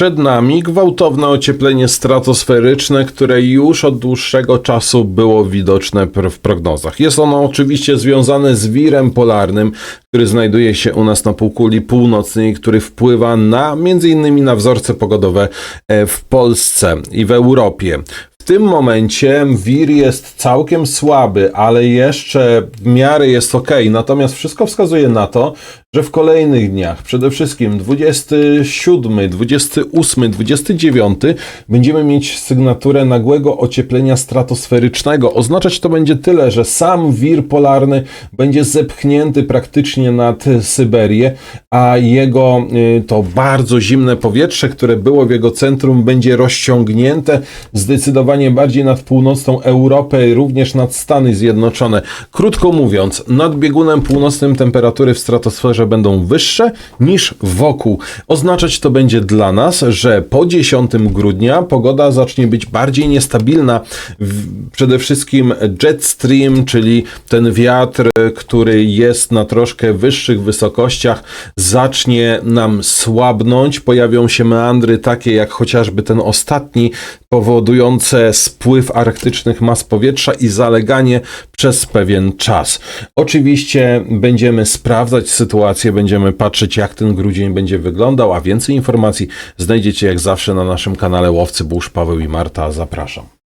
Przed nami gwałtowne ocieplenie stratosferyczne, które już od dłuższego czasu było widoczne w prognozach. Jest ono oczywiście związane z wirem polarnym, który znajduje się u nas na półkuli północnej, który wpływa na innymi na wzorce pogodowe e, w Polsce i w Europie. W tym momencie wir jest całkiem słaby, ale jeszcze w miarę jest ok. Natomiast wszystko wskazuje na to, że w kolejnych dniach, przede wszystkim 27, 28, 29, będziemy mieć sygnaturę nagłego ocieplenia stratosferycznego. Oznaczać to będzie tyle, że sam wir polarny będzie zepchnięty praktycznie nad Syberię, a jego y, to bardzo zimne powietrze, które było w jego centrum, będzie rozciągnięte zdecydowanie bardziej nad północną Europę, również nad Stany Zjednoczone. Krótko mówiąc, nad biegunem północnym temperatury w stratosferze będą wyższe niż wokół. Oznaczać to będzie dla nas, że po 10 grudnia pogoda zacznie być bardziej niestabilna. Przede wszystkim jet stream, czyli ten wiatr, który jest na troszkę wyższych wysokościach, zacznie nam słabnąć. Pojawią się meandry takie jak chociażby ten ostatni, powodujące spływ arktycznych mas powietrza i zaleganie przez pewien czas. Oczywiście będziemy sprawdzać sytuację, będziemy patrzeć jak ten grudzień będzie wyglądał, a więcej informacji znajdziecie jak zawsze na naszym kanale Łowcy Burz Paweł i Marta. Zapraszam.